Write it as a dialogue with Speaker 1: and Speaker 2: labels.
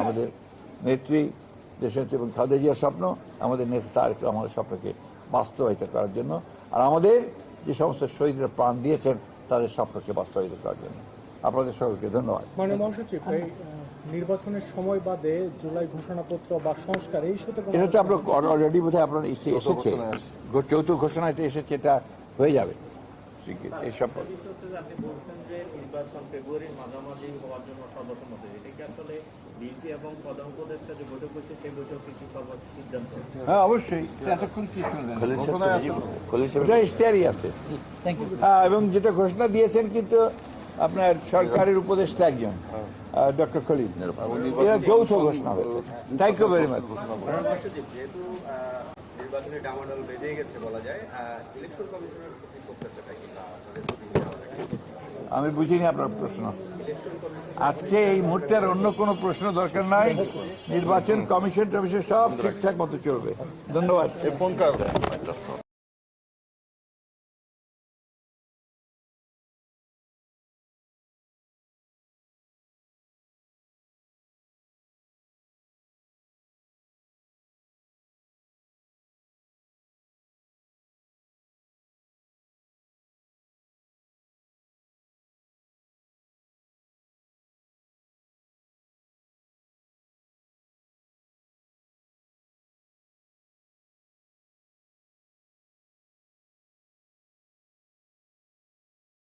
Speaker 1: আমাদের নেত্রী দেশনেত্রী এবং খালেদা জিয়ার স্বপ্ন আমাদের নেতা তারেক আমাদের স্বপ্নকে বাস্তবায়িত করার জন্য আর আমাদের যে সমস্ত শহীদরা প্রাণ দিয়েছেন তাদের স্বপ্নকে বাস্তবায়িত করার জন্য। আপনাদের সকলকে ধন্যবাদ।
Speaker 2: মানে মহাসচিব নির্বাচনের সময় বাদে জুলাই ঘোষণাপত্র বা সংস্কার এই সাথে
Speaker 1: এটা তো আপনার অলরেডি বোধহয় আপনার এসেছে। চৌথ ঘোষণা এটা এসেছে এটা হয়ে যাবে। হ্যাঁ অবশ্যই। ইশতেহারই আছে। হ্যাঁ এবং যেটা ঘোষণা দিয়েছেন কিন্তু আপনার সরকারের উপদেষ্টা একজন ডক্টর খলিল। যৌথ ঘোষণা হয়েছে। থ্যাংক ইউ ভেরি মাচ
Speaker 3: যেহেতু নির্বাচনে ডামাডোল বেঁধে গেছে বলা যায় ইলেকশন কমিশনের
Speaker 1: আমি বুঝিনি আপনার প্রশ্ন। আজকে এই মুহূর্তে আর অন্য কোনো প্রশ্ন দরকার নাই। নির্বাচন কমিশন টমিশন সব ঠিকঠাক মতো চলবে। ধন্যবাদ।
Speaker 4: ফোন